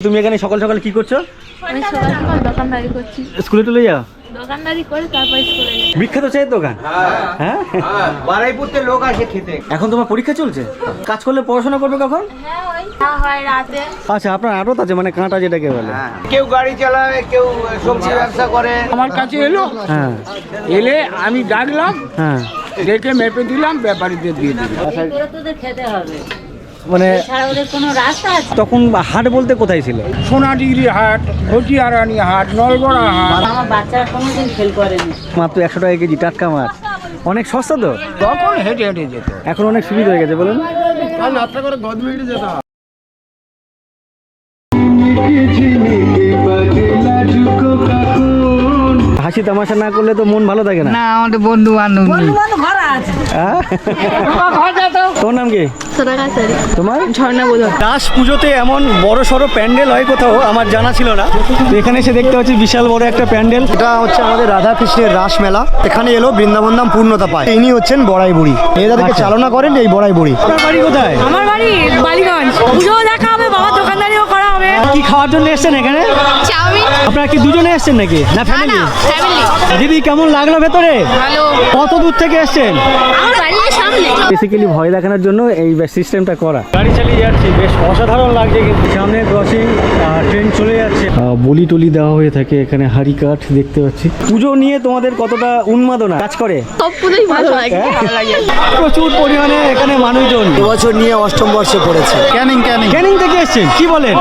তুমি এখানে সকাল সকাল কি করছ? আমি সকাল সকাল দোকানদারি করছি। স্কুলে চলে যাও? দোকানদারি করে তারপর স্কুলে যাই। বিখ্যাত চায়ের দোকান? হ্যাঁ। বারাইপুরতে লোক আসে খেতে। এখন তোমার পরীক্ষা চলছে? কাজ করলে পড়াশোনা করবে কখন? হ্যাঁ ওই হয় রাতে। আচ্ছা আপনার আড়ত আছে মানে কাঁটা যেটাকে বলে। কেউ গাড়ি চালায় কেউ সবজি ব্যবসা করে। আমার কাছে এলো। হ্যাঁ। এলে আমি ডাকলাম। হ্যাঁ। ডেকে মেপে দিলাম ব্যাপারীদের দিয়ে দিলাম। খেতে হবে। মানে ছাড়া ওদের কোনো রাস্তা তখন হাট বলতে কোথায় ছিল? সোনাডিগরি হাট হটিয়ারানি হাট নলগড়া হাট। আমার বাচ্চারা কোনোদিন ফেল করেনি। মাত্র একশো টাকা কেজি টাটকা মাছ। অনেক সস্তা তো? তখন হেঁটে হেঁটে যেত। এখন অনেক সুবিধা হয়ে গেছে বলুন। হাসি তামাশা না করলে তো মন ভালো থাকে না। না আমাদের বন্ধু বান্ধব বন্ধু বান্ধব ঘর হ্যাঁ? তোর নাম কি? তোমার? ঝর্ণা বোধ রাস পুজোতে এমন বড় সড়ো প্যান্ডেল হয় কোথাও আমার জানা ছিল না। তো এখানে এসে দেখতে পাচ্ছি বিশাল বড় একটা প্যান্ডেল। এটা হচ্ছে আমাদের রাধা কৃষ্ণের রাস মেলা। এখানে এলো বৃন্দাবন ধাম পূর্ণতা পায়। ইনি হচ্ছেন বড়াই বুড়ি এদেরকে আচ্ছা। চালনা করেন এই বড়াই বুড়ি আপনার বাড়ি কোথায়? আমার বাড়ি বালিগঞ্জ। পুজোও দেখা হবে করা হবে কি খাওয়ার জন্য এসেছেন এখানে? আপনারা কি দুজনে এসেছেন নাকি? না ফ্যামিলি ফ্যামিলি দিদি কেমন লাগল ভেতরে? কত দূর থেকে এসেছেন? বেসিক্যালি ভয় দেখানোর জন্য এই সিস্টেমটা করা। গাড়ি চালিয়ে যাচ্ছি বেশ অসাধারণ লাগছে কিন্তু। সামনে ক্রসিং ট্রেন চলে যাচ্ছে। বলি টলি দেওয়া হয়ে থাকে এখানে হাড়ি কাঠ দেখতে পাচ্ছি। পুজো নিয়ে তোমাদের কতটা উন্মাদনা কাজ করে? সব পুজোই ভালো লাগে প্রচুর পরিমাণে এখানে মানুষজন। বছর নিয়ে অষ্টম বর্ষে পড়েছে। ক্যানিং ক্যানিং ক্যানিং থেকে এসছেন? কি বলেন?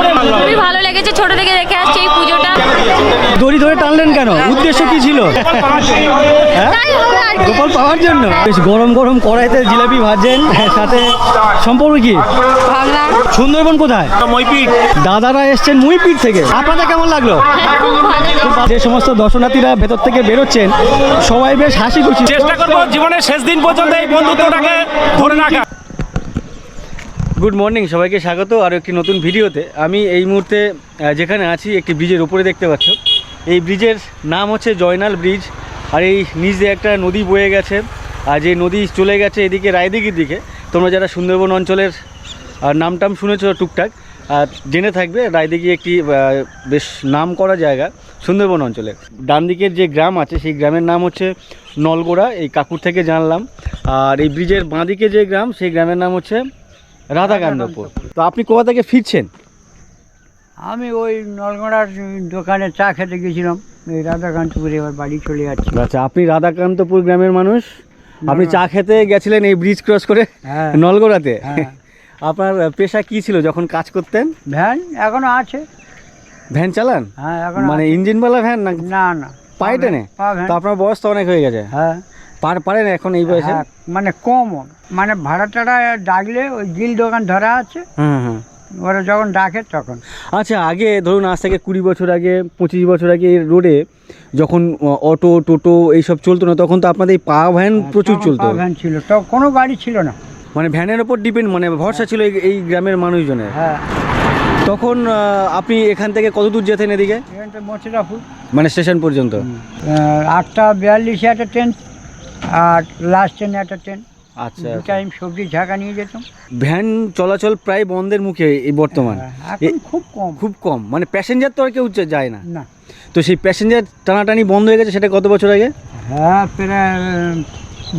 ভালো লেগেছে ছোট থেকে দেখে আসছি এই পুজোটা। দড়ি ধরে টানলেন কেন? উদ্দেশ্য কি ছিল? হ্যাঁ? গোপাল পাওয়ার জন্য? বেশ গরম গরম কড়াইতে জিলাপি ভাজেন হ্যাঁ, সাথে সম্পর্ক কি? সুন্দরবন কোথায়? মইপিট। দাদারা এসছেন মইপিট থেকে। আপনাদের কেমন লাগল? যে সমস্ত দর্শনার্থীরা ভেতর থেকে বেরোচ্ছেন সবাই বেশ হাসি খুশি। চেষ্টা করব জীবনের শেষ দিন পর্যন্ত এই বন্ধুত্বটাকে ধরে রাখা গুড মর্নিং সবাইকে স্বাগত, আর একটি নতুন ভিডিওতে। আমি এই মুহূর্তে যেখানে আছি, একটি ব্রিজের উপরে দেখতে পাচ্ছ। এই ব্রিজের নাম হচ্ছে জয়নাল ব্রিজ, আর এই দিয়ে একটা নদী বয়ে গেছে, আর যে নদী চলে গেছে এদিকে, রায়দিঘির দিকে। তোমরা যারা সুন্দরবন অঞ্চলের নামটাম শুনেছো টুকটাক আর জেনে থাকবে, রায়দিঘি একটি বেশ নাম করা জায়গা, সুন্দরবন অঞ্চলে ডান দিকের যে গ্রাম আছে, সেই গ্রামের নাম হচ্ছে নলগোড়া, এই কাকুর থেকে জানলাম। আর এই ব্রিজের বাঁদিকে যে গ্রাম, সেই গ্রামের নাম হচ্ছে রাধাকান্তপুর। তো আপনি কোথা থেকে ফিরছেন? আমি ওই নলগড়ার দোকানে চা খেতে গেছিলাম। এই রাধাকান্তপুরে এবার বাড়ি চলে যাচ্ছি। আচ্ছা আপনি রাধাকান্তপুর গ্রামের মানুষ? আপনি চা খেতে গেছিলেন এই ব্রিজ ক্রস করে হ্যাঁ। নলগোড়াতে? হ্যাঁ। আপনার পেশা কি ছিল যখন কাজ করতেন? ভ্যান এখনও আছে। ভ্যান চালান? হ্যাঁ এখন মানে ইঞ্জিনওয়ালা ভ্যান না? না না। পায়ে টেনে? তো আপনার বয়স তো অনেক হয়ে গেছে। হ্যাঁ। পার পারেন এখন এই বয়সে? হ্যাঁ, মানে কম মানে ভাড়া টাড়া ডাকলে ওই গিল দোকান ধরা আছে হুম হুম। ওরা যখন ডাকে তখন। আচ্ছা আগে ধরুন আজ থেকে কুড়ি বছর আগে পঁচিশ বছর আগে এই রোডে যখন আহ, অটো টোটো এইসব চলতো না তখন তো আপনাদের এই পা ভ্যান প্রচুর তখন চলতো। পা ভ্যান ছিল তো কোনো গাড়ি ছিল না। মানে ভ্যানের ওপর ডিপেন্ড মানে ভরসা ছিল এই- এই গ্রামের মানুষজনের। হ্যাঁ। তখন আহ, আপনি এখান থেকে কত দূর যেতেন এদিকে? এখান থেকে মানে স্টেশন পর্যন্ত? আটটা বিয়াল্লিশে একটা ট্রেন আর লাস্ট ট্রেনে একটা ট্রেন আচ্ছা টাইম সবজি ঝাঁকা নিয়ে যেতাম। ভ্যান চলাচল প্রায় বন্ধের মুখে এই বর্তমান। হ্যাঁ, খুব কম। খুব কম। মানে প্যাসেঞ্জার তো আর কেউ যায় না। না। তো সেই প্যাসেঞ্জার টানাটানি বন্ধ হয়ে গেছে সেটা কত বছর আগে? হ্যাঁ প্রায়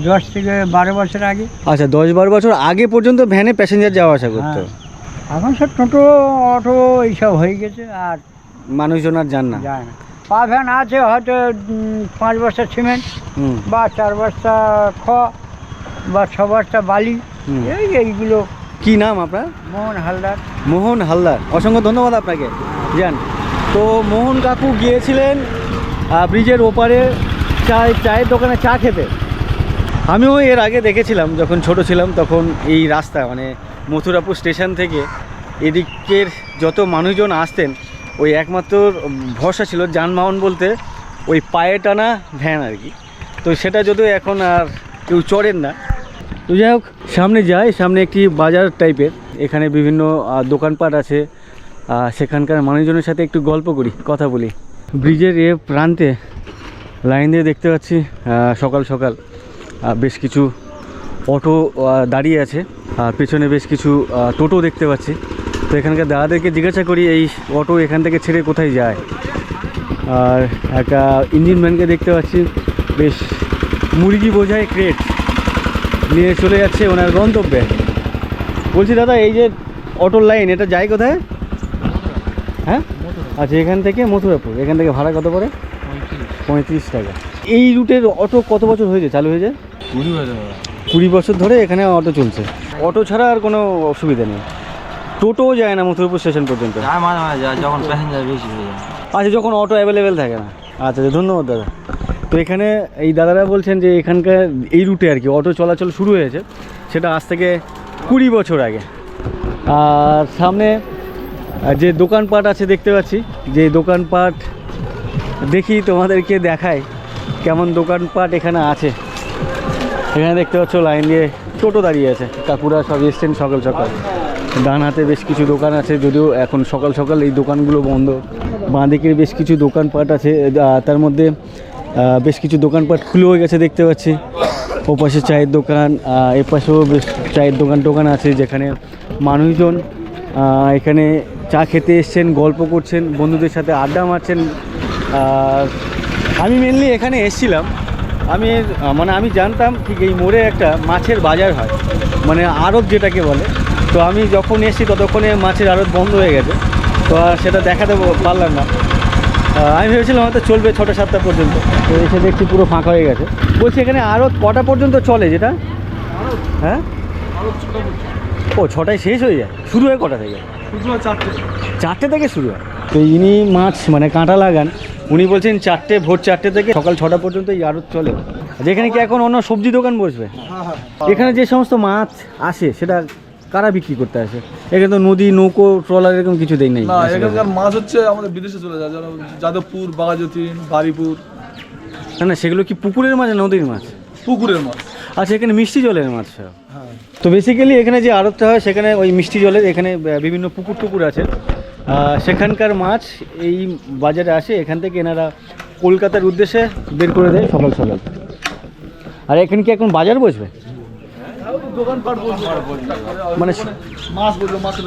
দশ থেকে বারো বছর আগে। আচ্ছা দশ বারো বছর আগে পর্যন্ত ভ্যানে প্যাসেঞ্জার যাওয়া আসা করতো। হ্যাঁ। এখন সব টোটো অটো এইসব হয়ে গেছে আর মানুষজন আর যান না। যায় না। পা ভ্যান আছে হয়তো পাঁচ বস্তা সিমেন্ট বা চার বস্তা খ বা ছ বস্তা বালি। এই এইগুলো। কি নাম আপনার? মোহন হালদার। মোহন হালদার। অসংখ্য ধন্যবাদ আপনাকে। যান তো মোহন কাকু গিয়েছিলেন ব্রিজের ওপারে চায় চায়ের দোকানে চা খেতে। আমিও এর আগে দেখেছিলাম যখন ছোট ছিলাম তখন এই রাস্তা মানে মথুরাপুর স্টেশন থেকে এদিকের যত মানুষজন আসতেন ওই একমাত্র ভরসা ছিল যানবাহন বলতে ওই পায়ে টানা ভ্যান আর কি। তো সেটা যদিও এখন আর কেউ চড়েন না। তো যাই হোক, সামনে যাই, সামনে একটি বাজার টাইপের এখানে বিভিন্ন দোকানপাট আছে। সেখানকার মানুষজনের সাথে একটু গল্প করি, কথা বলি। ব্রিজের এ প্রান্তে লাইন দিয়ে দেখতে পাচ্ছি সকাল সকাল। বেশ কিছু অটো দাঁড়িয়ে আছে। আর পেছনে বেশ কিছু টোটো দেখতে পাচ্ছি। তো এখানকার দাদাদেরকে জিজ্ঞাসা করি এই অটো এখান থেকে ছেড়ে কোথায় যায়? আর একটা ইঞ্জিন ম্যানকে দেখতে পাচ্ছি বেশ মুরগি বোঝায় ক্রেট নিয়ে চলে যাচ্ছে ওনার গন্তব্যে। বলছি দাদা এই যে অটোর লাইন এটা যায় কোথায়? হ্যাঁ? আচ্ছা এখান থেকে মথুরাপুর। এখান থেকে ভাড়া কত পড়ে? পঁয়ত্রিশ টাকা। এই রুটের অটো কত বছর হয়েছে? চালু হয়েছে? কুড়ি বছর। ধরে এখানে অটো চলছে। অটো ছাড়া আর কোনো অসুবিধা নেই। টোটোও যায় না মথুরাপুর স্টেশন পর্যন্ত। যখন প্যাসেঞ্জার বেশি হয়ে যায়। আচ্ছা যখন অটো অ্যাভেলেবেল থাকে না। আচ্ছা আচ্ছা ধন্যবাদ দাদা। তো এখানে এই দাদারা বলছেন যে এখানকার এই রুটে আর কি অটো চলাচল শুরু হয়েছে। সেটা আজ থেকে কুড়ি বছর আগে। আর সামনে যে দোকানপাট আছে দেখতে পাচ্ছি যে দোকানপাট দেখি তোমাদেরকে দেখায় কেমন দোকানপাট এখানে আছে। এখানে দেখতে পাচ্ছ লাইন দিয়ে টোটো দাঁড়িয়ে আছে। কাকুরা সব এসছেন সকাল সকাল। ডান হাতে বেশ কিছু দোকান আছে যদিও এখন সকাল সকাল এই দোকানগুলো বন্ধ। বাঁ দিকের বেশ কিছু দোকানপাট আছে তার মধ্যে বেশ কিছু দোকানপাট খুলে হয়ে গেছে দেখতে পাচ্ছি। ওপাশে চায়ের দোকান আহ, এপাশেও বেশ চায়ের দোকান টোকান আছে যেখানে মানুষজন এখানে চা খেতে এসছেন গল্প করছেন বন্ধুদের সাথে আড্ডা মারছেন। আমি মেনলি এখানে এসছিলাম। আমি মানে আমি জানতাম ঠিক এই মোড়ে একটা মাছের বাজার হয়। মানে আড়ত যেটাকে বলে। তো আমি যখন এসেছি ততক্ষণে মাছের আড়ত বন্ধ হয়ে গেছে। তো আর সেটা দেখাতে পারলাম না। আমি ভেবেছিলাম হয়তো চলবে ছটা সাতটা পর্যন্ত। তো এসে দেখছি পুরো ফাঁকা হয়ে গেছে। বলছি এখানে আড়ত কটা পর্যন্ত চলে যেটা? হ্যাঁ? ও ছটায় শেষ হয়ে যায়? শুরু হয় কটা থেকে? চারটে। থেকে শুরু হয়? তো ইনি মাছ মানে কাঁটা লাগান। উনি বলছেন চারটে ভোর চারটে থেকে সকাল ছটা পর্যন্ত এই আড়ত চলে। যেখানে কি এখন অন্য সবজি দোকান বসবে? এখানে যে সমস্ত মাছ আসে সেটা কারা বিক্রি করতে আসে? এখানে তো নদী নৌকো ট্রলার এরকম কিছু দেয় নেই। না এখানকার মাছ হচ্ছে আমাদের বিদেশে চলে যায় যেমন যাদবপুর বাগাজতীন বারিপুর। না না সেগুলো কি পুকুরের মাছ নদীর মাছ? পুকুরের মাছ। আচ্ছা এখানে মিষ্টি জলের মাছ। সব। তো বেসিক্যালি এখানে যে আড়তটা হয় সেখানে ওই মিষ্টি জলের এখানে বিভিন্ন পুকুর টুকুর আছে। সেখানকার মাছ এই বাজারে আসে এখান থেকে এনারা কলকাতার উদ্দেশ্যে বের করে দেয় সকাল সকাল। আর এখানে কি এখন বাজার বসবে? দোকানপাট মানে মাছ বলল মাছের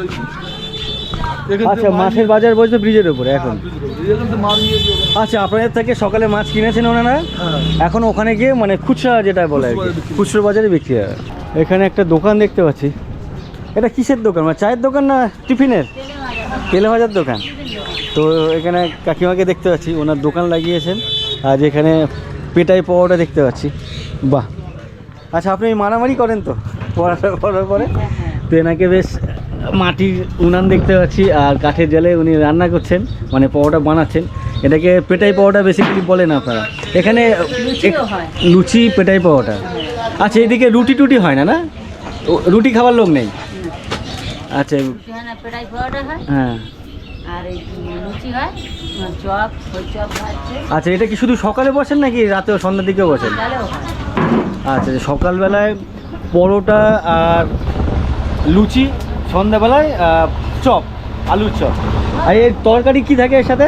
আচ্ছা মাছের বাজার বসবে ব্রিজের উপরে এখন। নিয়ে- এখান আচ্ছা আপনাদের থেকে সকালে মাছ কিনেছেন ওনারা? হ্যাঁ। এখন ওখানে গিয়ে মানে খুচরা যেটা বলে আর কি খুচরো বাজারে বিক্রি। খুচরো বাজারে বিক্রি হয়। এখানে একটা দোকান দেখতে পাচ্ছি। এটা কিসের দোকান? মানে চায়ের দোকান না টিফিনের? তেলে ভাজার দোকান। তো এখানে কাকিমাকে দেখতে পাচ্ছি ওনার দোকান লাগিয়েছেন। আর যেখানে পেটাই পাওয়াটা দেখতে পাচ্ছি। বাহ। আচ্ছা আপনি মারামারি করেন তো? পড়াটা করার পরে তো এনাকে বেশ মাটির উনান দেখতে পাচ্ছি আর কাঠের জালে উনি রান্না করছেন মানে পাওয়াটা বানাচ্ছেন। এটাকে পেটাই পাওয়াটা বেসিক্যালি বলেন আপনারা? এখানে লুচি পেটাই পাওয়াটা আচ্ছা এদিকে রুটি টুটি হয় না না? রুটি খাবার লোক নেই? আচ্ছা হয়। হ্যাঁ। হয় আচ্ছা এটা কি শুধু সকালে বসেন নাকি রাতেও সন্ধ্যার দিকেও বসেন? হয়। আচ্ছা, সকালবেলায় পরোটা আর লুচি সন্ধ্যাবেলায় চপ আলুর চপ। আর এর তরকারি কি থাকে এর সাথে?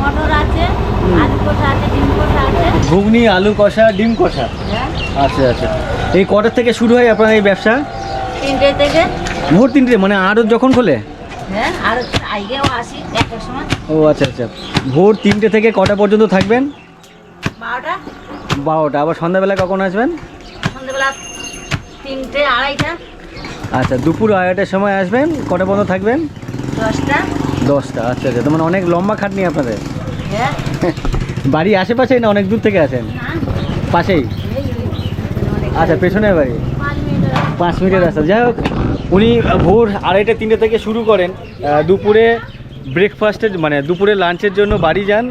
মটর আছে আলু কষা আছে ডিম কষা আছে। ঘুগনি আলু কষা ডিম কষা? হ্যাঁ। আচ্ছা আচ্ছা। এই কটার থেকে শুরু হয় আপনার এই ব্যবসা? তিনটে থেকে। ভোর তিনটে মানে আরও যখন খোলে? হ্যাঁ আর আইগেও আসি একটার সময়। ও আচ্ছা আচ্ছা। ভোর তিনটে থেকে কটা পর্যন্ত থাকবেন? বারোটা। বারোটা। আবার সন্ধ্যাবেলা কখন আসবেন? সন্ধ্যেবেলা তিনটে আড়াইটা। আচ্ছা দুপুর আড়াইটার সময় আসবেন? কটা পর্যন্ত থাকবেন? দশটা। দশটা আচ্ছা আচ্ছা। তো মানে অনেক লম্বা খাটনি আপনাদের। হ্যাঁ বাড়ি আশেপাশেই না অনেক দূর থেকে আছেন? না। পাশেই? আচ্ছা পেছনের বাড়ি? পাঁচ মিনিটের রাস্তা। যাই হোক উনি ভোর আড়াইটা তিনটে থেকে শুরু করেন। দুপুরে ব্রেকফাস্টের মানে দুপুরে লাঞ্চের জন্য বাড়ি যান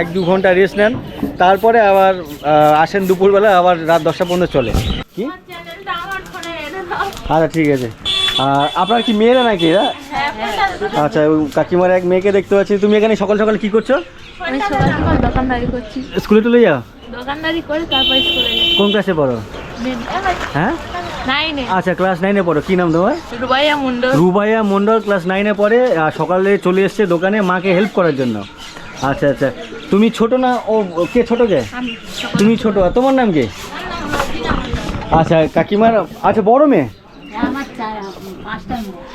এক দু ঘণ্টা রেস্ট নেন। তারপরে আবার আসেন দুপুরবেলা আবার রাত দশটা পর্যন্ত চলে। কি? আচ্ছা ঠিক আছে। আর আপনার কি মেয়েরা নাকি এরা? আচ্ছা ওই কাকিমার এক মেয়েকে দেখতে পাচ্ছি। তুমি এখানে সকাল সকাল কি করছ? আমি সকাল সকাল দোকানদারি করছি। স্কুলে চলে যাও? দোকানদারি করে তারপর স্কুলে যাই। কোন ক্লাসে পড়ো? হ্যাঁ? নাইনে আচ্ছা ক্লাস নাইনে পড়ো। কি নাম তোমার? রুবাইয়া মুন্ডল রুবাইয়া মন্ডল ক্লাস নাইনে পড়ে আর সকালে চলে এসছে দোকানে মাকে হেল্প করার জন্য। আচ্ছা আচ্ছা। তুমি ছোট না? ও ও কে ছোট কে? তুমি ছোট। আর তোমার নাম কি? আচ্ছা কাকিমার আচ্ছা বড় মেয়ে আমার চা পাঁচটা মেয়ে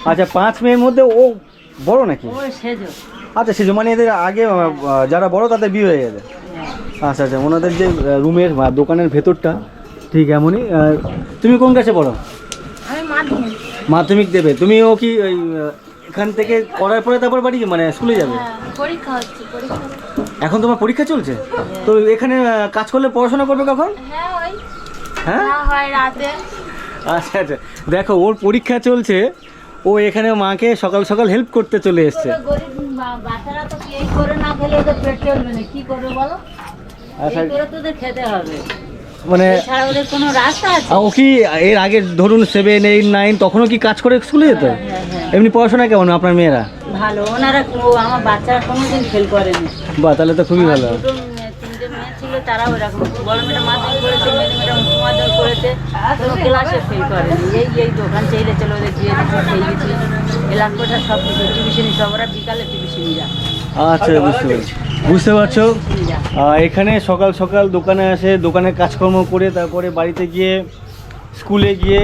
আচ্ছা পাঁচ মেয়ের মধ্যে ও বড় নাকি? ও সেজো। আচ্ছা সে মানে এদের আগে যারা বড় তাদের বিয়ে হয়ে গেছে? আচ্ছা আচ্ছা ওনাদের যে রুমের বা দোকানের ভেতরটা ঠিক এমনই তুমি কোন কাছে পড়ো? মাধ্যমিক। দেবে। তুমিও কি ওই এখান থেকে করার পরে তারপর বাড়ি মানে স্কুলে যাবে? হ্যাঁ, পরীক্ষা হচ্ছে এখন তোমার পরীক্ষা চলছে? তো এখানে কাজ করলে পড়াশোনা করবে কখন? হ্যাঁ হ্যাঁ? হয় রাতে। আচ্ছা আচ্ছা। দেখো ওর পরীক্ষা চলছে। ও এখানে মাকে সকাল সকাল হেল্প করতে চলে এসছে। আচ্ছা। মানে ও কি এর আগে ধরুন সেভেন এইট নাইন তখনও কি কাজ করে স্কুলে যেত? হ্যাঁ, হ্যাঁ। এমনি পড়াশোনা কেমন আপনার মেয়েরা? ভালো। ওনারা আমার বাচ্চারা কোনোদিন ফেল করেনি। বা তাহলে তো খুবই ভালো দুটো মেয়ে- তিনটে মেয়ে ছিল তারাও এরকম। বড় মেয়েটা মাধ্যমিক করেছে মেয়ে মেয়েটা উচ্চ মাধ্যমিক করেছে। কোনো ক্লাসে ফেল করেনি। এই এই দোকান চাইলে চলো ওদের দিয়ে দিচ্ছি খেয়ে গেছি এলাকাটা সব কিছু। টিউশনি সব ওরা বিকালে টিউশনি যায় আচ্ছা বুঝতে পারছি। বুঝতে পারছ? এখানে সকাল সকাল দোকানে আসে দোকানের কাজকর্ম করে তারপরে বাড়িতে গিয়ে স্কুলে গিয়ে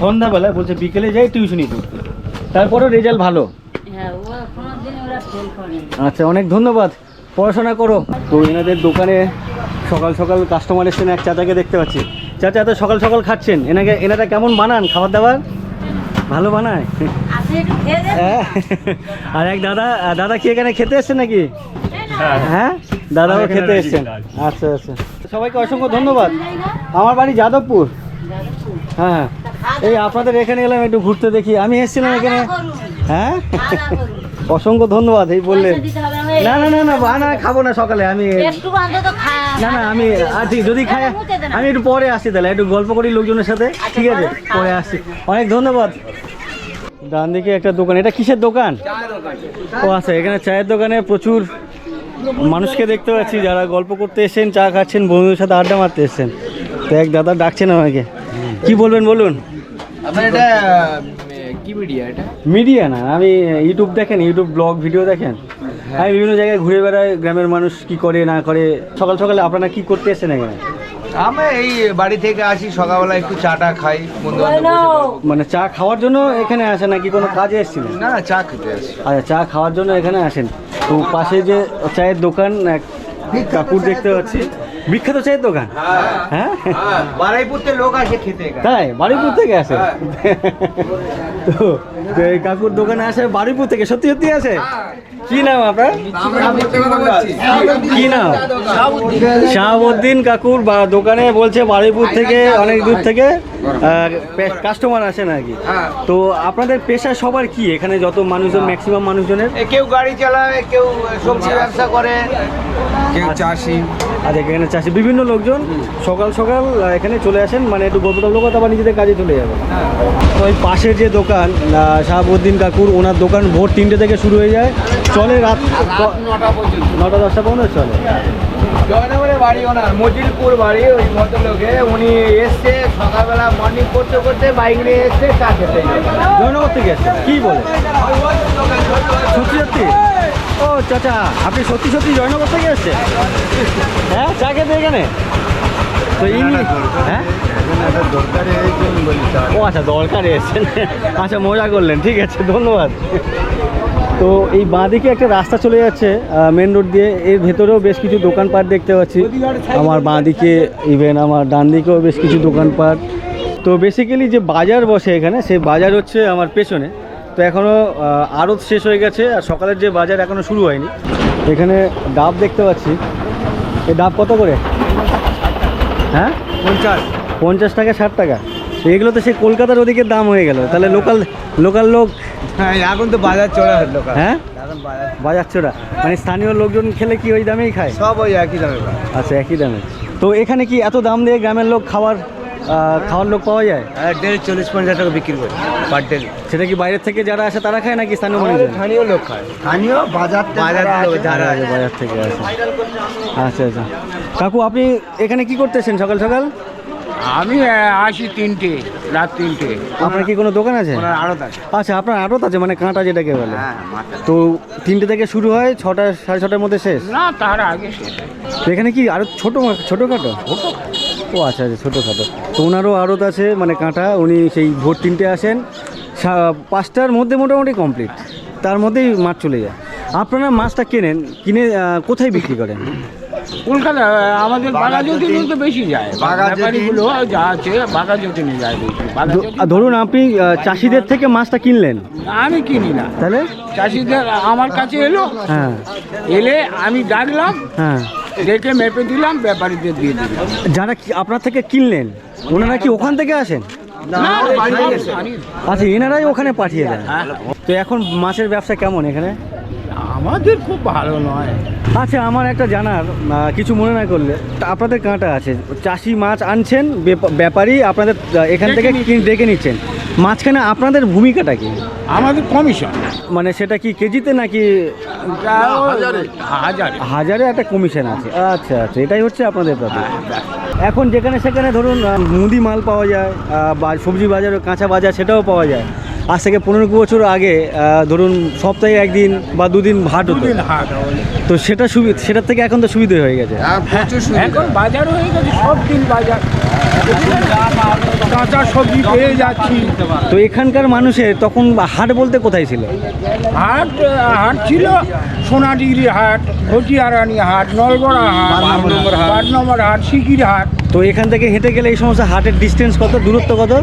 সন্ধ্যাবেলা বলছে বিকেলে যাই টিউশনি করতে। তারপরেও রেজাল্ট ভালো। হ্যাঁ আচ্ছা অনেক ধন্যবাদ। পড়াশোনা করো। তো এনাদের দোকানে সকাল সকাল কাস্টমার এসেছেন এক চাচাকে দেখতে পাচ্ছি। চাচা এত সকাল সকাল খাচ্ছেন এনাকে এনারা কেমন বানান? খাবার দাবার? ভালো বানায়? হ্যাঁ। আর এক দাদা দাদা কি এখানে খেতে এসছেন নাকি? হ্যাঁ? দাদাও খেতে এসছেন। আচ্ছা আচ্ছা। সবাইকে অসংখ্য ধন্যবাদ। আমার বাড়ি যাদবপুর। হ্যাঁ। হ্যাঁ এই আপনাদের এখানে এলাম একটু ঘুরতে দেখি। আমি এসেছিলাম এখানে। হ্যাঁ? অসংখ্য ধন্যবাদ এই বললেন। না না না না বা না খাব না সকালে আমি না না আমি আর ঠিক যদি খাই আমি একটু পরে আসছি তাহলে একটু গল্প করি লোকজনের সাথে ঠিক আছে? পরে আসছি। অনেক ধন্যবাদ। ডান দিকে একটা দোকান এটা কিসের দোকান? ও আচ্ছা এখানে চায়ের দোকানে প্রচুর মানুষকে দেখতে পাচ্ছি যারা গল্প করতে এসেছেন চা খাচ্ছেন বন্ধুদের সাথে আড্ডা মারতে এসেছেন। তো এক দাদা ডাকছেন আমাকে। কি বলবেন বলুন। আপনার এটা কি মিডিয়া এটা? মিডিয়া না আমি ইউটিউব দেখেন ইউটিউব ব্লগ ভিডিও দেখেন। আমি বিভিন্ন জায়গায় ঘুরে বেড়াই গ্রামের মানুষ কি করে না করে। সকাল সকালে আপনারা কি করতে এসেছেন এখানে? আমরা এই বাড়ি থেকে আসি সকালবেলা একটু চাটা খাই বন্ধু মানে চা খাওয়ার জন্য এখানে আসেন নাকি কোনো কাজে এসেছিলেন? না না চা খেতে আসি। আচ্ছা চা খাওয়ার জন্য এখানে আসেন। তো পাশে যে চায়ের দোকান এক কাকুর দেখতে পাচ্ছি। বিখ্যাত চায়ের দোকান? হ্যাঁ লোক আসে খেতে তাই? বারুইপুর থেকে আসে? তো তো এই কাকুর দোকানে আসে বারুইপুর থেকে সত্যি সত্যি আসে? কি নাম আপনার? কি নাম? শাহাবুদ্দিন কাকুর বা দোকানে বলছে বারুইপুর থেকে অনেক দূর থেকে কাস্টমার আসেন আর কি তো আপনাদের পেশা সবার কি? এখানে যত মানুষজন ম্যাক্সিমাম মানুষজনের? কেউ গাড়ি চালায় কেউ সবজি ব্যবসা করে। কেউ চাষি। আচ্ছা এখানে চাষি বিভিন্ন লোকজন সকাল সকাল এখানে চলে আসেন মানে একটু গল্প টল্প কথা আবার নিজেদের কাজে চলে যাবে ওই পাশের যে দোকান শাহাবুদ্দিন কাকুর ওনার দোকান ভোর তিনটে থেকে শুরু হয়ে যায়। চলে রাত নটা দশটা পর্যন্ত চলে। জয়নগরে বাড়ি ওনার মজিলপুর বাড়ি ওই ভদ্রলোকে। উনি এসছে সকালবেলা মর্নিং করতে করতে বাইক নিয়ে এসছে চা খেতে জয়নগর থেকে এসছে কি বলে? সত্যি সত্যি? ও চাচা আপনি সত্যি সত্যি জয়নগর থেকে এসছে হ্যাঁ চা খেতে এখানে? তো ইনি হ্যাঁ? ও আচ্ছা দরকারে এসছেন। আচ্ছা মজা করলেন ঠিক আছে ধন্যবাদ। তো এই বাঁদিকে একটা রাস্তা চলে যাচ্ছে মেন রোড দিয়ে। এর ভেতরেও বেশ কিছু দোকানপাট দেখতে পাচ্ছি। আমার বাঁদিকে ইভেন আমার ডান দিকেও বেশ কিছু দোকানপাট। তো বেসিক্যালি যে বাজার বসে এখানে সেই বাজার হচ্ছে আমার পেছনে। তো এখনও আড়ত শেষ হয়ে গেছে আর সকালের যে বাজার এখনও শুরু হয়নি। এখানে ডাব দেখতে পাচ্ছি। এই ডাব কত করে? হ্যাঁ? পঞ্চাশ। পঞ্চাশ টাকা ষাট টাকা। এগুলো তো সেই কলকাতার ওদিকে দাম হয়ে গেল। তাহলে লোকাল লোকাল লোক হ্যাঁ এখন তো বাজার হলো হ্যাঁ বাজার চোরা মানে স্থানীয় লোকজন খেলে কি ওই দামেই খায়? সব ওই একই দামে আচ্ছা একই দামে। তো এখানে কি এত দাম দিয়ে গ্রামের লোক খাবার খাওয়ার লোক পাওয়া যায়? আর ডেলি চল্লিশ পঞ্চাশ টাকা বিক্রি করে পার ডেলি। সেটা কি বাইরের থেকে যারা আসে তারা খায় নাকি স্থানীয় মানুষজন? স্থানীয় লোক খায়। স্থানীয় বাজার বাজার থেকে যারা আচ্ছা, বাজার থেকে আসে। আচ্ছা আচ্ছা। কাকু আপনি এখানে কি করতেছেন সকাল সকাল? আমি আসি তিনটে রাত তিনটে। আপনার কি কোনো দোকান আছে? আড়ত আছে। আচ্ছা আপনার আড়ত আছে মানে কাঁটা যেটাকে বলে। হ্যাঁ তো তিনটে থেকে শুরু হয় ছটা সাড়ে ছটার মধ্যে শেষ? না তার আগে শেষ এখানে কি আরও ছোট ছোটোখাটো। ও আচ্ছা আচ্ছা ছোটোখাটো তো ওনারও আড়ত আছে মানে কাঁটা উনি সেই ভোর তিনটে আসেন। সা- পাঁচটার মধ্যে মোটামুটি কমপ্লিট। তার মধ্যেই মাছ চলে যায়। আপনারা মাছটা কেনেন? কিনে কোথায় বিক্রি করেন? কলকাতা আমাদের বাগাজ্যোতি তো বেশি যায়। ব্যাপারীগুলো যা আছে বাগাজ্যোতিনে যায় বেশি। ধরুন আপনি চাষিদের থেকে মাছটা কিনলেন। আমি কিনি না। তাহলে? চাষিদের আমার কাছে এলো। হ্যাঁ। এলে আমি ডাকলাম। হ্যাঁ। দেখে মেপে দিলাম ব্যাপারীদের দিয়ে দিলাম। যারা কি- আপনার থেকে কিনলেন ওনারা কি ওখান থেকে আসেন? আচ্ছা এনারাই ওখানে পাঠিয়ে দেন। তো এখন মাছের ব্যবসা কেমন এখানে? আমাদের খুব ভালো নয়। আচ্ছা আমার একটা জানার আহ, কিছু মনে না করলে। তা আপনাদের কাঁটা আছে। চাষি মাছ আনছেন বেপা- ব্যাপারী আপনাদের আহ, এখান থেকে কিন- ডেকে নিচ্ছেন। মাঝখানে আপনাদের ভূমিকাটা কি? আমাদের কমিশন। মানে সেটা কি কেজিতে নাকি? হাজারে। হাজারে। একটা কমিশন আছে। আচ্ছা আচ্ছা এটাই হচ্ছে আপনাদের প্রতি এখন যেখানে সেখানে ধরুন আহ, মুদি মাল পাওয়া যায় আহ, বা সবজি বাজার কাঁচা বাজার সেটাও পাওয়া যায়। আজ থেকে পনেরো বছর আগে ধরুন সপ্তাহে একদিন বা দুদিন হাট হতো। হাট তো সেটা সুবিধা সেটার থেকে এখন তো সুবিধা হয়ে গেছে। এখন বাজার হয়ে গেছে সব দিন বাজার। কাঁচা সবজি পেয়ে যাচ্ছি। তো এখানকার মানুষের তখন হাট বলতে কোথায় ছিল? হাট হাট ছিল সোনাডিগিরি হাট হটিয়ারানি হাট নলগড়া হাট নম্বর হাট। সিকির হাট তো এখান থেকে হেঁটে গেলে এই সমস্ত হাটের ডিস্টেন্স কত? দূরত্ব কত?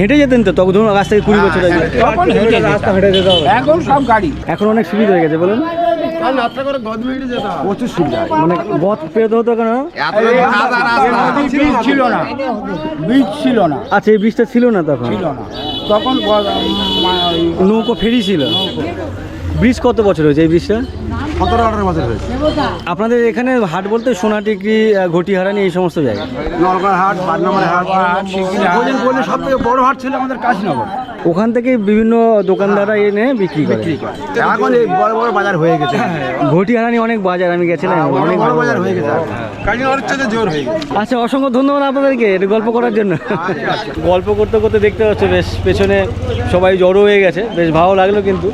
হেঁটে যেতেন তো? তখন ধরুন রাস্তা থেকে কুড়ি বছর আগে। তখন হেঁটে যেতে হবে। এখন সব গাড়ি। এখন অনেক সুবিধা হয়ে গেছে বলুন। প্রচুর সুবিধা। মানে পেরোতে হতো কেন? ছিল না। বীজ ছিল না। আচ্ছা এই বীজটা ছিল না তখন? ছিল না। তখন নৌকো ফেরি ছিল। ব্রিজ কত বছর হয়েছে এই ব্রিজটা? সতেরো আঠারো বছর হয়েছে। আপনাদের এখানে হাট বলতে সোনাটিকরি আহ, ঘটিহারানি এই সমস্ত জায়গা? নলগড় হাট পাঁচ নম্বর হাট। সব থেকে বড় হাট ছিল আমাদের কাশীনগর। ওখান থেকে বিভিন্ন দোকানদাররা এনে বিক্রি করে। এখন এই বড় বড় বাজার হয়ে গেছে। ঘটিহারানি অনেক বাজার আমি গেছিলাম অনেক বড় বাজার হয়ে গেছে। জোর হয়ে আচ্ছা অসংখ্য ধন্যবাদ আপনাদেরকে এটা গল্প করার জন্য। গল্প করতে করতে দেখতে পাচ্ছি বেশ পেছনে সবাই জড়ো হয়ে গেছে বেশ ভালো লাগল কিন্তু।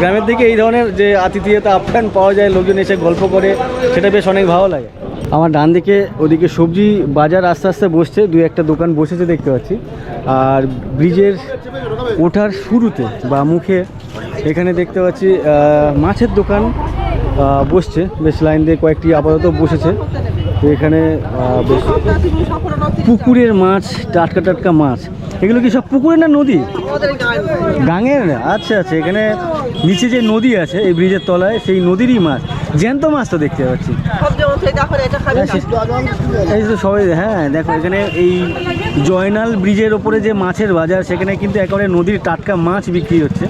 গ্রামের দিকে এই ধরনের যে আতিথেয়তা আপ্যায়ন পাওয়া যায় লোকজন এসে গল্প করে সেটা বেশ অনেক ভালো লাগে। আমার ডান দিকে ওদিকে সবজি বাজার আস্তে আস্তে বসছে দুই একটা দোকান বসেছে দেখতে পাচ্ছি। আর ব্রিজের ওঠার শুরুতে বা মুখে এখানে দেখতে পাচ্ছি মাছের দোকান বসছে। বেশ লাইন দিয়ে কয়েকটি আপাতত বসেছে। তো এখানে বেশ পুকুরের মাছ টাটকা টাটকা মাছ। এগুলো কি সব পুকুরের না নদী? গাঙের? আচ্ছা আচ্ছা। এখানে নিচে যে নদী আছে এই ব্রিজের তলায় সেই নদীরই মাছ। জ্যান্ত মাছ তো দেখতে পাচ্ছি। এই তো সবাই হ্যাঁ দেখো এখানে এই জয়নাল ব্রিজের ওপরে যে মাছের বাজার সেখানে কিন্তু একেবারে নদীর টাটকা মাছ বিক্রি হচ্ছে।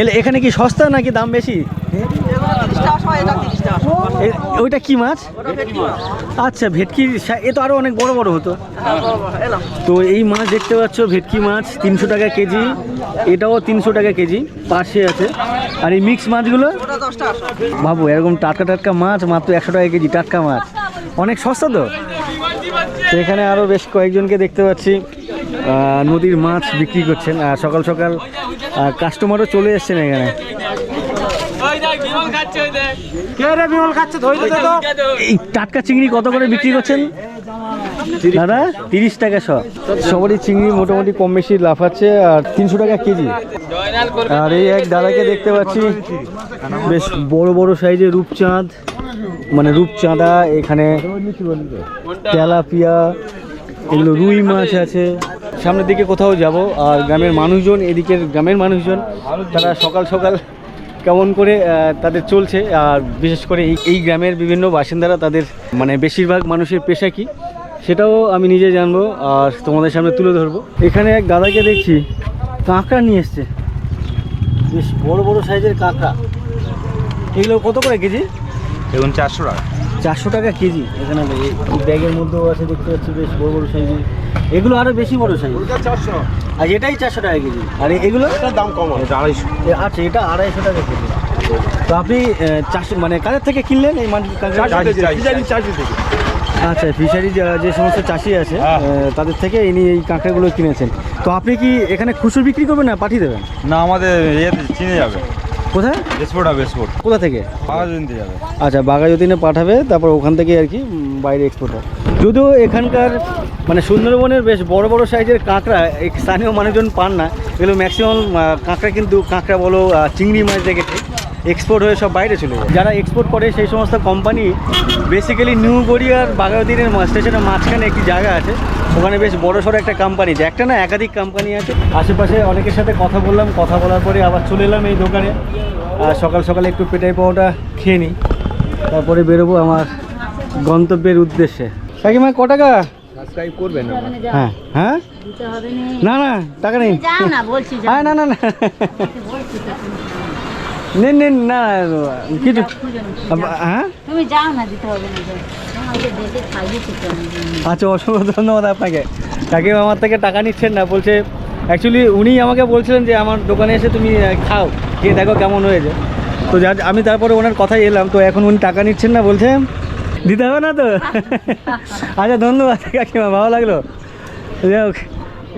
এলে এখানে কি সস্তা নাকি দাম বেশি? ওইটা কি মাছ? আচ্ছা ভেটকি এ তো আরও অনেক বড় বড় হতো। তো এই মাছ দেখতে পাচ্ছ ভেটকি মাছ তিনশো টাকা কেজি। এটাও তিনশো টাকা কেজি, পাশে আছে। আর এই মিক্স মাছগুলো? ভাবো এরকম টাটকা টাটকা মাছ, মাত্র একশো টাকা কেজি, টাটকা মাছ। অনেক সস্তা তো? এখানে আরও বেশ কয়েকজনকে দেখতে পাচ্ছি নদীর মাছ বিক্রি করছেন। আর সকাল সকাল কাস্টমারও চলে এসছেন এখানে। এই টাটকা চিংড়ি কত করে বিক্রি করছেন? দাদা, তিরিশ টাকা শ সবারই চিংড়ি মোটামুটি কম বেশি লাফাচ্ছে, আর তিনশো টাকা কেজি। আর এই এক দাদাকে দেখতে পাচ্ছি, বেশ বড় বড় সাইজের রূপচাঁদ। মানে রূপচাঁদা, এখানে তেলাপিয়া, এগুলো রুই মাছ আছে। সামনের দিকে কোথাও যাব, আর গ্রামের মানুষজন, এদিকের গ্রামের মানুষজন, তারা সকাল সকাল কেমন করে তাদের চলছে। আর বিশেষ করে এই গ্রামের বিভিন্ন বাসিন্দারা তাদের মানে বেশিরভাগ মানুষের পেশা কি? সেটাও আমি নিজে জানব আর তোমাদের সামনে তুলে ধরবো। এখানে এক দাদাকে দেখছি কাঁকড়া নিয়ে এসছে। বেশ বড় বড় সাইজের কাঁকড়া। এগুলো কত করে কেজি? দেখুন চারশো টাকা। চারশো টাকা কেজি। এখানে এই ব্যাগের মধ্যেও আছে দেখতে পাচ্ছি বেশ বড় বড় সাইজের। এগুলো আরও বেশি বড় সাইজ। চারশো। আর এটাই চারশো টাকা কেজি। আর এগুলো? দাম কম এটা আড়াইশো। আচ্ছা এটা আড়াইশো টাকা কেজি। তো আপনি চারশো মানে কাদের থেকে কিনলেন এই মাছ আচ্ছা ফিশারি যে সমস্ত চাষি আছে তাদের থেকে ইনি এই কাঁকড়াগুলো কিনেছেন। তো আপনি কি এখানে খুচরো বিক্রি করবেন না পাঠিয়ে দেবেন? না আমাদের ইয়েতে চিনে যাবে। কোথায়? এক্সপোর্ট হবে এক্সপোর্ট কোথা থেকে? যাবে। আচ্ছা বাগাযতীনে পাঠাবে তারপর ওখান থেকে আর কি বাইরে এক্সপোর্ট হয় যদিও এখানকার মানে সুন্দরবনের বেশ বড় বড় সাইজের কাঁকড়া স্থানীয় মানুষজন পান না এগুলো ম্যাক্সিমাম কাঁকড়া কিন্তু কাঁকড়া বলো চিংড়ি মাছ দেখেছে। এক্সপোর্ট হয়ে সব বাইরে চলে যায়। যারা এক্সপোর্ট করে সেই সমস্ত কোম্পানি বেসিক্যালি নিউ গড়িয়ার বাগাউদ্দিনের স্টেশনের মাঝখানে একটি জায়গা আছে। ওখানে বেশ বড় সড়ো একটা কোম্পানি যে একটা না একাধিক কোম্পানি আছে। আশেপাশে অনেকের সাথে কথা বললাম কথা বলার পরে আবার চলে এলাম এই দোকানে। আর সকাল সকালে একটু পেটাই পাওয়াটা খেয়ে নিই। তারপরে বেরোবো আমার গন্তব্যের উদ্দেশ্যে। কাকিমা ক টাকা? সাবস্ক্রাইব করবেন হ্যাঁ হ্যাঁ? না। না টাকা নেই। না না না না। নিন নিন না কিছু হ্যাঁ? তুমি যাও না দিতে হবে। আচ্ছা অসংখ্য ধন্যবাদ আপনাকে। কাকিমা আমার থেকে টাকা নিচ্ছেন না বলছে অ্যাকচুয়ালি উনি আমাকে বলছিলেন যে আমার দোকানে এসে তুমি খাও খেয়ে দেখো কেমন হয়েছে। তো যা আমি তারপরে ওনার কথাই এলাম তো এখন উনি টাকা নিচ্ছেন না বলছে দিতে হবে না তো? আচ্ছা ধন্যবাদ কাকিমা ভালো লাগল। যাই হোক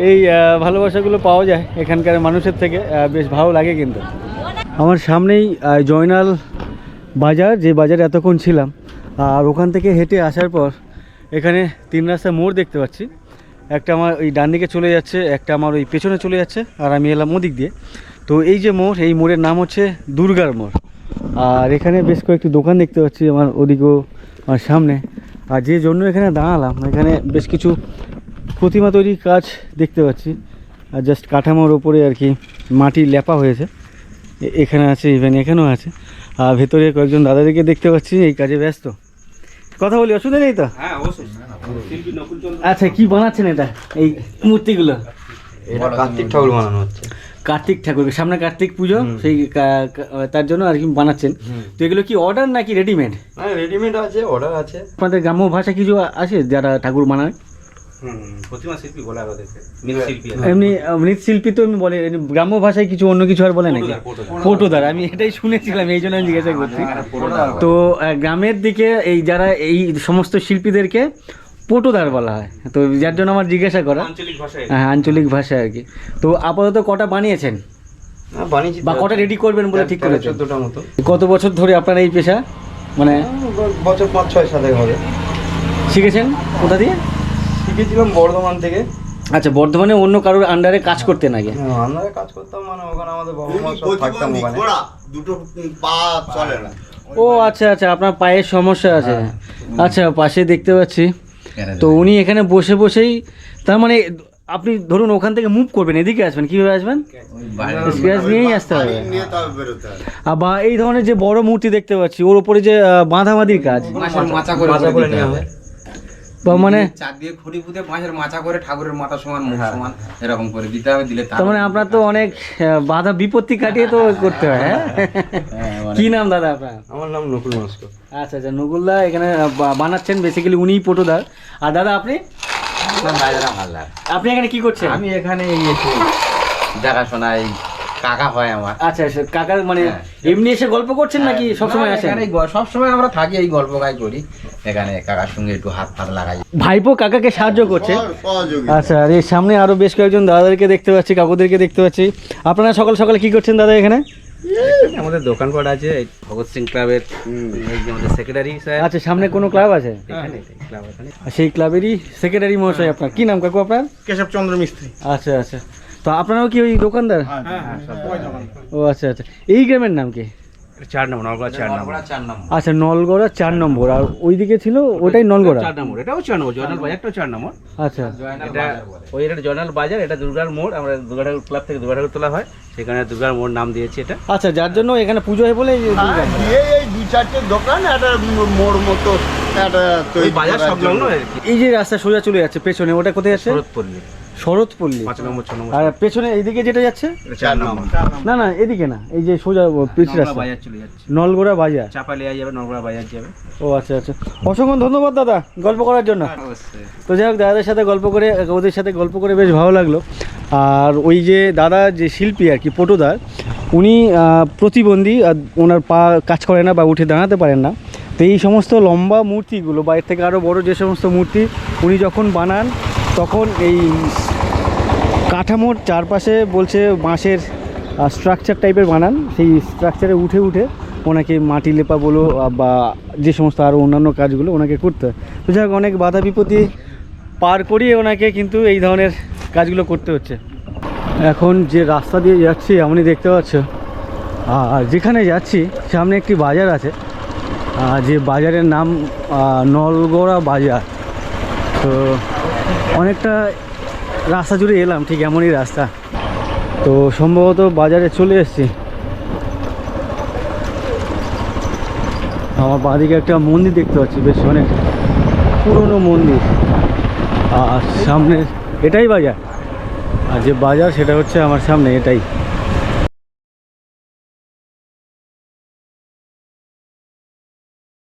এই ভালোবাসাগুলো পাওয়া যায় এখানকার মানুষের থেকে বেশ ভালো লাগে কিন্তু। আমার সামনেই জয়নাল বাজার, যে বাজারে এতক্ষণ ছিলাম। আর ওখান থেকে হেঁটে আসার পর এখানে তিন রাস্তা মোড় দেখতে পাচ্ছি। একটা আমার ওই ডান দিকে চলে যাচ্ছে, একটা আমার ওই পেছনে চলে যাচ্ছে, আর আমি এলাম ওদিক দিয়ে। তো এই যে মোড়, এই মোড়ের নাম হচ্ছে দুর্গার মোড়। আর এখানে বেশ কয়েকটি দোকান দেখতে পাচ্ছি আমার ওদিকেও আমার সামনে। আর যে জন্য এখানে দাঁড়ালাম, এখানে বেশ কিছু প্রতিমা তৈরির কাজ দেখতে পাচ্ছি। আর জাস্ট কাঠামোর ওপরে আর কি মাটি লেপা হয়েছে। এখানে আছে ইভেন এখানেও আছে। আর ভেতরে কয়েকজন দাদাদেরকে দেখতে পাচ্ছি এই কাজে ব্যস্ত। কথা বলি অসুবিধা নেই তো? হ্যাঁ অবশ্যই। আচ্ছা কি বানাচ্ছেন এটা এই মূর্তিগুলো? কার্তিক ঠাকুর বানানো হচ্ছে। কার্তিক ঠাকুর সামনে কার্তিক পুজো সেই তার জন্য আর কি বানাচ্ছেন। তো এগুলো কি অর্ডার নাকি রেডিমেড হ্যাঁ রেডিমেড আছে অর্ডার আছে। আপনাদের গ্রাম্য ভাষা কিছু আছে যারা ঠাকুর বানায়? প্রতিমা শিল্পী বলা হয়। মৃৎশিল্পী এমনি মৃৎশিল্পী তো বলে গ্রাম্য ভাষায় কিছু অন্য কিছু আর বলে নাকি? পটুদার, আমি এটাই শুনেছিলাম এই জন্য আমি জিজ্ঞাসা করছি। তো গ্রামের দিকে এই যারা এই সমস্ত শিল্পীদেরকে পটুদার বলা হয় তো যার জন্য আমার জিজ্ঞাসা করা। আঞ্চলিক ভাষায়। হ্যাঁ আঞ্চলিক ভাষায় আর কি। তো আপাতত কটা বানিয়েছেন? না বা কটা রেডি করবেন বলে ঠিক করেছেন? কত বছর ধরে আপনার এই পেশা? মানে বছর পাঁচ ছয় সাথে হবে। শিখেছেন কোথা দিয়ে? শিখেছিলাম বর্ধমান থেকে। আচ্ছা বর্ধমানে অন্য কারোর আন্ডারে কাজ করতে নাকি হ্যাঁ, আমরা কাজ করতাম মানে ওখানে আমাদের বাবা মা সব থাকতাম ওখানে। দুটো পা চলে না। ও আচ্ছা আচ্ছা আপনার পায়ের সমস্যা আছে। আচ্ছা পাশে দেখতে পাচ্ছি। তো উনি এখানে বসে বসেই তার মানে আপনি ধরুন ওখান থেকে মুভ করবেন এদিকে আসবেন কীভাবে আসবেন? স্ক্র্যাচ নিয়েই আসতে হবে। বা এই ধরনের যে বড় মূর্তি দেখতে পাচ্ছি ওর উপরে যে বাঁধাবাঁধির কাজ। মাথা করে হয়। মানে চার দিয়ে খুঁড়ি পুঁতে বাঁশের মাচা করে ঠাকুরের মাথা সমান মুখ সমান এরকম করে দিতে হবে দিলে তার মানে আপনার তো অনেক বাধা বিপত্তি কাটিয়ে তো করতে হয় হ্যাঁ? কি নাম দাদা আপনার? আমার নাম নকুল নস্কর আচ্ছা আচ্ছা নকুলদা এখানে বানাচ্ছেন বেসিক্যালি উনিই পটুদার। আর দাদা আপনি? আপনি এখানে কি করছেন? আমি এখানে দেখাশোনায় কাকা হয় আমার। আচ্ছা আচ্ছা কাকার মানে এমনি এসে গল্প করছেন নাকি সবসময় আসেন? সবসময় আমরা থাকি এই গল্প গাই করি। এখানে কাকার সঙ্গে একটু হাত ফাত লাগাই। ভাইপো কাকাকে সাহায্য করছে? আচ্ছা আর এর সামনে আরও বেশ কয়েকজন দাদাদেরকে দেখতে পাচ্ছি কাকুদেরকে দেখতে পাচ্ছি। আপনারা সকাল সকাল কি করছেন দাদা এখানে? আমাদের দোকানপাট আছে ভগৎ সিং ক্লাবের আমাদের সেক্রেটারি স্যার। আচ্ছা সামনে কোনো ক্লাব আছে? সেই ক্লাবেরই সেক্রেটারি মহাশয় আপনার। কি নাম কাকু আপনার? কেশবচন্দ্র মিস্ত্রি। আচ্ছা আচ্ছা। তো আপনারাও কি ওই দোকানদার? ও আচ্ছা আচ্ছা। এই গ্রামের নাম কি? চার নম্বর নলগড়া চার নম্বর। আচ্ছা নলগড়া চার নম্বর। আর ওইদিকে ছিল ওটাই নলগড়া? চার নম্বর এটাও চার নম্বর জয়নাল বাজারটাও চার নম্বর। আচ্ছা। এটা ওই এটা জয়নাল বাজার এটা দুর্গার মোড় আমরা দুর্গা ঠাকুর ক্লাব থেকে দুর্গা ঠাকুর তোলা হয় সেখানে দুর্গার মোড় নাম দিয়েছি এটা। আচ্ছা যার জন্য এখানে পুজো হয় বলে এই দু চারটে দোকান একটা মোড় মতো একটা বাজার সংলগ্ন এই যে রাস্তা সোজা চলে যাচ্ছে পেছনে ওটা কোথায় আছে? শরৎপল্লী। শরৎপল্লী। পাঁচ নম্বর ছ নম্বর। আর পেছনে এইদিকে যেটা যাচ্ছে? চার নম্বর। না না এদিকে না এই যে সোজা পিচ নলগড়া রাস্তা। বাজার চলে যাচ্ছে। নলগোড়া বাজার। চাপালিয়া যাবে নলগড়া বাজার যাবে। ও আচ্ছা আচ্ছা। অসংখ্য ধন্যবাদ দাদা গল্প করার জন্য। তো যাই হোক দাদাদের সাথে গল্প করে ওদের সাথে গল্প করে বেশ ভালো লাগল। আর ওই যে দাদা যে শিল্পী আর কি পটোদার উনি প্রতিবন্ধী আর ওনার পা কাজ করে না বা উঠে দাঁড়াতে পারেন না। তো এই সমস্ত লম্বা মূর্তিগুলো বাইরে থেকে আরও বড় যে সমস্ত মূর্তি উনি যখন বানান তখন এই কাঠামোর চারপাশে বলছে বাঁশের স্ট্রাকচার টাইপের বানান। সেই স্ট্রাকচারে উঠে উঠে ওনাকে মাটি লেপা বলো বা যে সমস্ত আরও অন্যান্য কাজগুলো ওনাকে করতে হয়। যাই হোক, অনেক বাধা বিপত্তি পার করিয়ে ওনাকে কিন্তু এই ধরনের কাজগুলো করতে হচ্ছে। এখন যে রাস্তা দিয়ে যাচ্ছি আপনি দেখতে পাচ্ছ। আর যেখানে যাচ্ছি, সামনে একটি বাজার আছে। যে বাজারের নাম নলগড়া বাজার। তো অনেকটা রাস্তা জুড়ে এলাম, ঠিক এমনই রাস্তা। তো সম্ভবত বাজারে চলে এসেছি। আমার বাঁদিকে একটা মন্দির দেখতে পাচ্ছি, বেশ অনেক পুরনো মন্দির। আর সামনে, এটাই বাজার। আর যে বাজার, সেটা হচ্ছে আমার সামনে, এটাই।